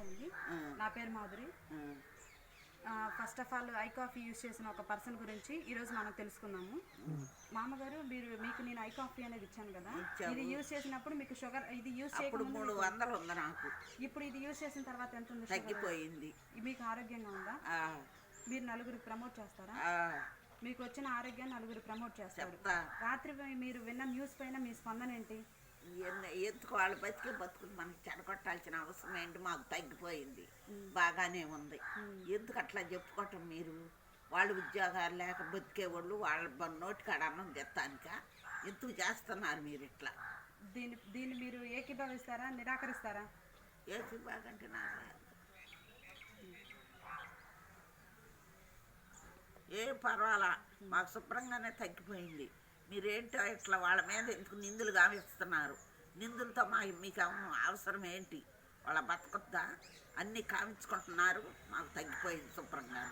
ఆ, నా పేరు Madhuri. First of all I coffee use చేసిన ఒక పర్సన్ గురించి ఈరోజు మనం తెలుసుకుందాము. మామగారు మీరు మీకు నేను ఐ కాఫీ అనేది ఇచ్చాను కదా. ఇది యూజ్ చేసినప్పుడు మీకు షుగర్ ఇది యూజ్ మూడు వందలు ఉంది నాకు. ఇప్పుడు ఇది యూజ్ చేసిన తర్వాత ఎంత ఉంది తగ్గిపోయింది. మీకు ఆరోగ్యంగా ఉందా? మీరు నలుగురికి ప్రమోట్ చేస్తారా? మీకు వచ్చిన ఆరోగ్యాన్ని నలుగురు ప్రమోట్ చేస్తారు. రాత్రి మీరు విన్న న్యూస్ పైన మీ స్పందన ఏంటి? ఎందుకు వాళ్ళు బతికి బతుకుని మనకి చెడగొట్టాల్సిన అవసరం ఏంటి? మాకు తగ్గిపోయింది. బాగానే ఉంది. ఎందుకు అట్లా చెప్పుకోవటం మీరు? వాళ్ళు ఉద్యోగాలు లేక బతికే వాళ్ళు నోటికాడ అన్నం తెత్తానిక ఎందుకు చేస్తున్నారు మీరు ఇట్లా? దీన్ని దీన్ని మీరు ఏకీభవిస్తారా? నిరాకరిస్తారా? ఏసీ బాగంటే నాకు. ఏ పర్వాలా? మాకు శుభ్రంగానే తగ్గిపోయింది. మీరేంటో ఇట్లా వాళ్ళ మీద ఎందుకు నిందులు గావిస్తున్నారు? నిందులతో మా మీకు అవసరం ఏంటి? వాళ్ళ బతకొద్దా? అన్నీ కామించుకుంటున్నారు మాకు తగ్గిపోయింది శుభ్రంగా.